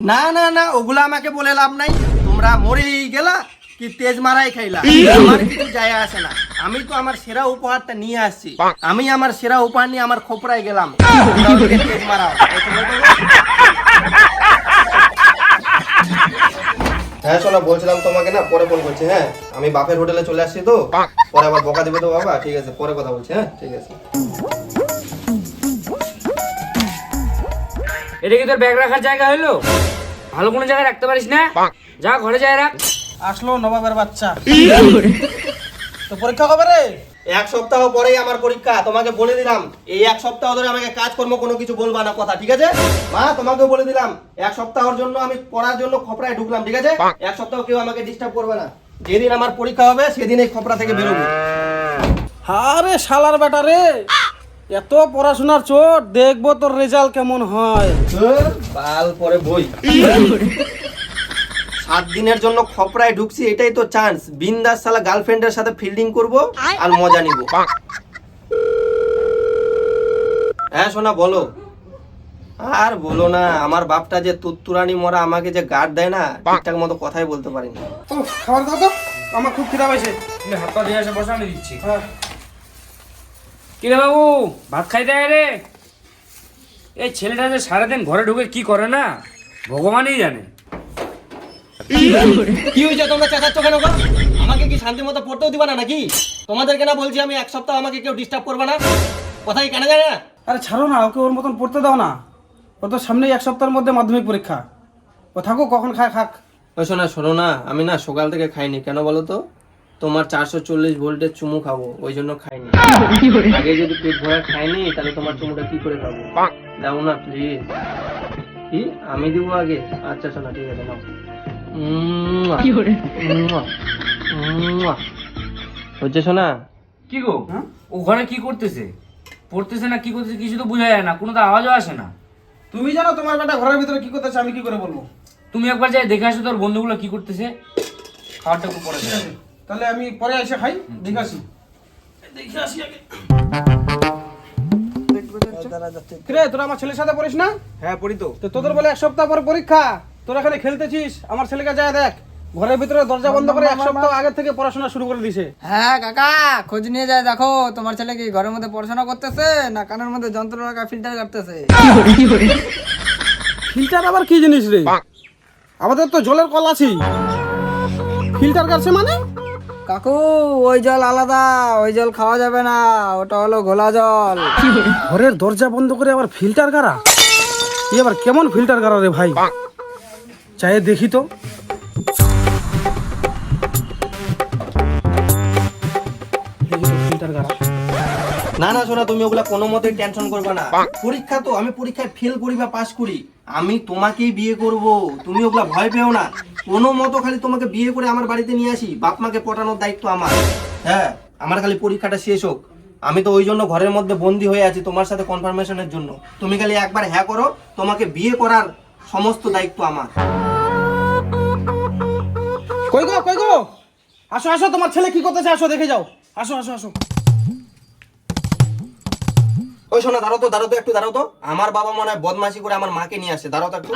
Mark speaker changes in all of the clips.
Speaker 1: না না না ওগুলা আমাকে বলে লাভ নাই। তোমরা মরেই গেলা কি তেজ মারাই খাইলা। আমার কিছু যায় আসে না। আমি তো আমার সেরা উপহারটা নিয়ে আসছি। আমি আমার সেরা উপহার নিয়ে আমার খোপড়ায় গেলাম। তেজ মারাও। বলো। হ্যাঁ শোনা বলছিলাম তোমাকে না পরে ফোন করছি হ্যাঁ? আমি বাপের হোটেলে চলে আসছি তো। পরে আবার বকা দেবে তো বাবা। ঠিক আছে পরে কথা বলছি হ্যাঁ? ঠিক আছে।
Speaker 2: এটা কি তোর ব্যাগ রাখার জায়গা হলো? ভালো কোনো জায়গায় রাখতে পারিস না? যা ঘরে যায় রাখ।
Speaker 3: আসলো নবাবের বাচ্চা। তো পরীক্ষা কবে রে?
Speaker 1: এক সপ্তাহ পরেই আমার পরীক্ষা তোমাকে বলে দিলাম। এই এক সপ্তাহ ধরে আমাকে কাজকর্ম কোনো কিছু বলবা না কথা ঠিক আছে? মা তোমাকে বলে দিলাম। এক সপ্তাহের জন্য আমি পড়ার জন্য খপড়ায় ঢুকলাম ঠিক আছে? এক সপ্তাহ কেউ আমাকে ডিস্টার্ব করবে না। যেদিন আমার পরীক্ষা হবে সেদিন এই খপড়া থেকে বেরোবো।
Speaker 3: আরে শালার বেটা রে! এত পড়াশোনার চোট দেখব তোর রেজাল্ট কেমন হয়।
Speaker 1: পরে বই। সাত দিনের জন্য খপড়ায় ঢুকছি এটাই তো চান্স বিন্দাস সালা গার্লফ্রেন্ডের সাথে ফিল্ডিং করব আর মজা নিব। হ্যাঁ শোনা বলো। আর বলো না আমার বাপটা যে তুত্তুরানি মরা আমাকে যে গার্ড দেয় না ঠিকঠাক মতো কথাই বলতে পারি না
Speaker 3: খাবার দাও তো। আমার খুব খিদা পাইছে।
Speaker 2: তুমি হাত পা দিয়ে বসা আমি দিচ্ছি। কিরে বাবু ভাত খাই দেয় রে। এই ছেলেটা যে সারাদিন ঘরে ঢুকে কি করে না ভগবানই জানে।
Speaker 1: কি হয়েছে? তোমরা চেঁচাচ্ছ কেন গো? আমাকে কি শান্তি মতো পড়তেও দিবা না নাকি? তোমাদেরকে না বলছি আমি এক সপ্তাহ আমাকে কেউ ডিস্টার্ব করবে না? কথাই কেন জানে না?
Speaker 3: আরে ছাড়ো না ওকে ওর মতন পড়তে দাও না। ও তো সামনেই এক সপ্তাহের মধ্যে মাধ্যমিক পরীক্ষা। ও থাকো কখন খায় খাক।
Speaker 1: ওই শোনা শোনো না আমি না সকাল থেকে খাইনি। কেন বলো তো? তোমার চারশো চল্লিশ ভোল্টের চুমু খাব ওই জন্য খাইনি। আগে যদি পেট ভরা খাইনি তাহলে তোমার চুমুটা কি করে খাব? দাও না প্লিজ কি? আমি দিব আগে? আচ্ছা শোনা ঠিক আছে নাও। হচ্ছে শোনা?
Speaker 2: কি গো?
Speaker 3: হ্যাঁ?
Speaker 2: ওখানে কি করতেছে? পড়তেছে না কি করতেছে কিছু তো বোঝা যায় না কোনো তো আওয়াজও আসে না।
Speaker 3: তুমি জানো তোমার বেটা ঘরের ভিতরে কি করতেছে আমি কি করে বলব?
Speaker 2: তুমি একবার যাই দেখে আসো তোর বন্ধুগুলো কি করতেছে। খাবারটা খুব।
Speaker 3: আছে। তাহলে আমি পরে এসে খাই দেখে আসি। দেখে আসি আগে। কিরে তোরা আমার ছেলের সাথে পড়িস না?
Speaker 1: হ্যাঁ পড়ি তো।
Speaker 3: তো তোদের বলে এক সপ্তাহ পর পরীক্ষা তোরা এখানে খেলতেছিস আমার ছেলেকে যায় দেখ। ঘরের ভিতরে দরজা বন্ধ করে এক সপ্তাহ আগে থেকে পড়াশোনা শুরু করে দিছে।
Speaker 4: হ্যাঁ কাকা খোঁজ নিয়ে যায় দেখো তোমার ছেলে কি ঘরের মধ্যে পড়াশোনা করতেছে না কানের মধ্যে যন্ত্র লাগা ফিল্টার কাটতেছে?
Speaker 3: ফিল্টার আবার কি জিনিস রে? আমাদের তো জলের কল আছে ফিল্টার কাটছে মানে?
Speaker 4: কাকু ওই জল আলাদা ওই জল খাওয়া যাবে না ওটা হলো ঘোলা জল।
Speaker 3: ঘরের দরজা বন্ধ করে আবার ফিল্টার ই আবার কেমন ফিল্টার গাড়া রে ভাই? চাই দেখি তো। ফিল্টার গাড়া।
Speaker 1: না না শোনা তুমি ওগুলা কোনো মতে টেনশন করবে না। পরীক্ষা তো আমি পরীক্ষায় ফেল করি বা পাস করি। আমি তোমাকেই বিয়ে করব। তুমি ওগুলা ভয় পেও না। কোনো মতো খালি তোমাকে বিয়ে করে আমার বাড়িতে নিয়ে আসি, বাপ মাকে পটানোর দায়িত্ব আমার। হ্যাঁ আমার খালি পরীক্ষাটা শেষ হোক। আমি তো ওই জন্য ঘরের মধ্যে বন্দি হয়ে আছি তোমার সাথে কনফার্মেশনের জন্য। তুমি খালি একবার হ্যাঁ করো, তোমাকে বিয়ে করার সমস্ত দায়িত্ব আমার।
Speaker 3: কই গো কই গো? আসো আসো, তোমার ছেলে কি করতেছে? আসো, দেখে যাও। আসো আসো আসো।
Speaker 1: ওই শোনা দাঁড়াও তো দাঁড়াও তো একটু দাঁড়াও তো। আমার বাবা মনে হয় বদমাশি করে আমার মাকে নিয়ে আসে দাঁড়াও তো একটু।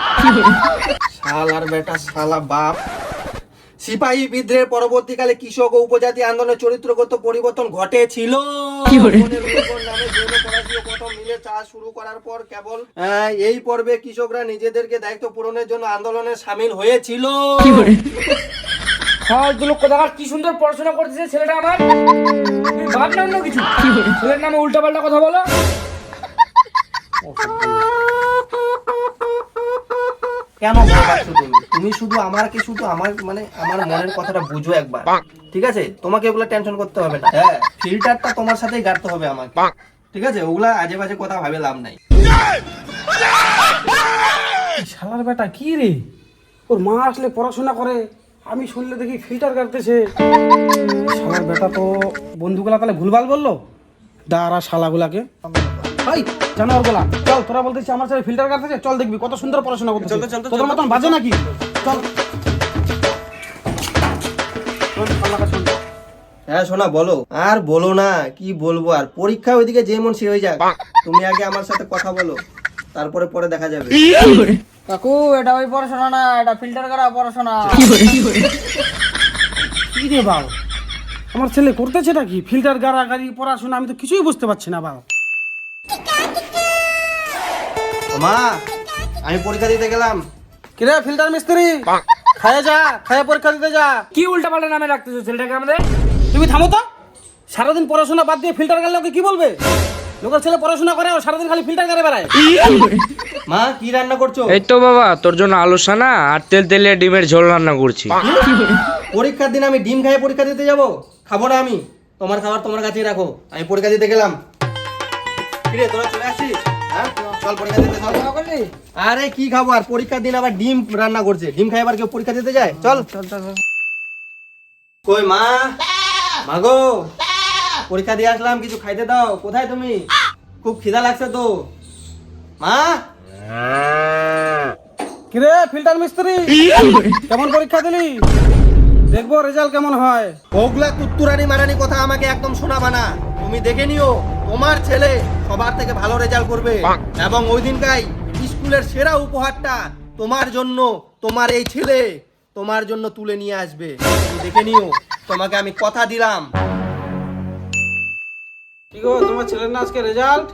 Speaker 1: শালার বেটা শালা বাপ। সিপাহী বিদ্রোহের পরবর্তীকালে কৃষক ও উপজাতি আন্দোলনের চরিত্রগত পরিবর্তন ঘটেছিল। বনের উপর নামে জৈন ফরাসি ও প্রথম মিলে চাষ শুরু করার পর কেবল এই পর্বে কৃষকরা নিজেদেরকে দায়িত্ব পূরণের জন্য আন্দোলনে সামিল হয়েছিল।
Speaker 2: কি সুন্দর পড়াশোনা করতেছে ছেলেটা আমার। তুমি ভাব না অন্য কিছু। ছেলের নামে উল্টা পাল্টা কথা বলো।
Speaker 1: কেন ভয় পাচ্ছ তুমি তুমি শুধু আমাকে শুধু আমার মানে আমার মনের কথাটা বুঝো একবার। ঠিক আছে? তোমাকে ওগুলা টেনশন করতে হবে না। হ্যাঁ। ফিল্টারটা তোমার সাথেই গাড়তে হবে আমাকে। ঠিক আছে? ওগুলা আজে বাজে কথা ভাবে লাভ নাই।
Speaker 3: শালার বেটা কি রে? ওর মা আসলে পড়াশোনা করে আমি শুনলে দেখি ফিল্টার কাটতেছে। শালার বেটা তো বন্ধুগুলা তাহলে ভুলভাল বলল? দাঁড়া শালাগুলাকে। ভাই জানোয়ারগুলা চল তোরা বলতেছি আমার ছেলে ফিল্টার কাটতেছে চল দেখবি কত সুন্দর পড়াশোনা করতেছে। তোদের মতন বাজে নাকি? চল।
Speaker 1: হ্যাঁ শোনা বলো। আর বলো না কি বলব? আর পরীক্ষা ওইদিকে যেমন সে হয়ে যাক। তুমি আগে আমার সাথে কথা বলো তারপরে পরে দেখা যাবে।
Speaker 4: কাকু এটা ওই পড়াশোনা না এটা ফিল্টার করা পড়াশোনা।
Speaker 3: কি রে বাল আমার ছেলে করতেছেটা কি? ফিল্টার গাড়াগাড়ি পড়াশোনা আমি তো কিছুই বুঝতে পারছি না বাল
Speaker 1: মা আমি পরীক্ষা দিতে গেলাম।
Speaker 3: কিরে ফিল্টার মিস্ত্রি? খায়ে যা খায়ে পরীক্ষা দিতে যা।
Speaker 2: কি উল্টা পাল্টা নামে রাখতেছো ছেলেটাকে আমাদের?
Speaker 3: তুমি থামো তো। সারাদিন পড়াশোনা বাদ দিয়ে ফিল্টার গাড়লে ওকে কি বলবে? লোকের ছেলে পড়াশোনা করে ও সারাদিন খালি ফিল্টার গাড়ে বেড়ায়।
Speaker 1: মা কি রান্না করছ?
Speaker 2: এই তো বাবা তোর জন্য আলু সানা আর তেল তেলে ডিমের ঝোল রান্না করছি।
Speaker 1: পরীক্ষার দিন আমি ডিম খাইয়ে পরীক্ষা দিতে যাব? খাব না আমি। তোমার খাবার তোমার কাছেই রাখো। আমি পরীক্ষা দিতে গেলাম। কিরে তোরা চলে আসিস? হ্যাঁ? আরে কি খাব? আর পরীক্ষার দিন আবার ডিম রান্না করছে। ডিম খাই আবার কেউ পরীক্ষা দিতে যায়? চল। কই মা? মাগো পরীক্ষা দিয়ে আসলাম কিছু খাইতে দাও। কোথায় তুমি? খুব খিদা লাগছে তো। মা?
Speaker 3: কিরে ফিল্টার মিস্ত্রি? কেমন পরীক্ষা দিলি? দেখব রেজাল্ট কেমন হয়।
Speaker 1: ওগুলা কুত্তুরানি মারানি কথা আমাকে একদম শোনাবা না। তুমি দেখে নিও। তোমার ছেলে সবার থেকে ভালো রেজাল্ট করবে। এবং ওই দিনকাই স্কুলের সেরা উপহারটা তোমার জন্য তোমার এই ছেলে তোমার জন্য তুলে নিয়ে আসবে। দেখে নিও তোমাকে আমি কথা দিলাম।
Speaker 3: কি গো তোমার ছেলের না আজকে রেজাল্ট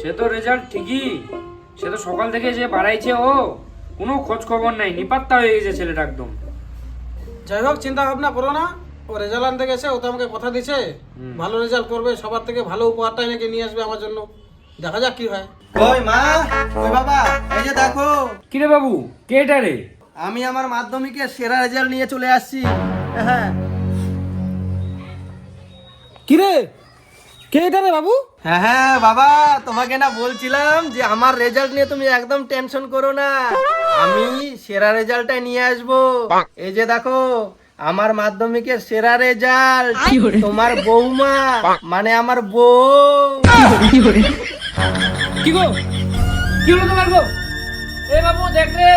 Speaker 2: সে তো রেজাল্ট ঠিকই। সে তো সকাল থেকে যে বাড়াইছে ও। কোনো খোঁজ খবর নাই নিপাত্তা হয়ে গেছে ছেলেটা একদম।
Speaker 3: যাই হোক চিন্তা ভাবনা করো না। ও রেজাল্ট আনতে গেছে ও তো আমাকে কথা দিছে। ভালো রেজাল্ট করবে সবার থেকে ভালো উপহারটা এনেকে নিয়ে আসবে আমার জন্য। দেখা যাক কি হয়।
Speaker 1: কই মা? কই বাবা? এই যে দেখো।
Speaker 2: কিরে বাবু কে এটা রে?
Speaker 1: আমি আমার মাধ্যমিকের সেরা রেজাল্ট নিয়ে চলে আসছি। হ্যাঁ।
Speaker 3: কিরে? কে এটা রে বাবু?
Speaker 1: হ্যাঁ হ্যাঁ বাবা তোমাকে না বলছিলাম যে আমার রেজাল্ট নিয়ে তুমি একদম টেনশন করো না। আমি সেরা রেজাল্টটাই নিয়ে আসব। এই যে দেখো। আমার মাধ্যমিকের সেরা রেজাল্ট। তোমার বৌমা মানে আমার বউ।
Speaker 2: কি গো? কি হলো তোমার গো? এ বাবু দেখ রে।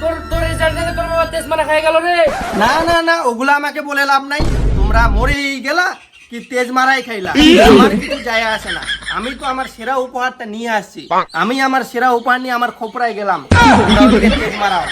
Speaker 2: তোর তোর রেজাল্ট তোর বাবা তেজ মারা খাই গেল রে।
Speaker 1: না না না ওগুলো আমাকে বলে লাভ নাই। তোমরা মরেই গেলা কি তেজ মারাই খাইলা। আমার কিছু যায় আসে না। আমি তো আমার সেরা উপহারটা নিয়ে আসছি। আমি আমার সেরা উপহার নিয়ে আমার খোপড়ায় গেলাম। তেজ মারাও।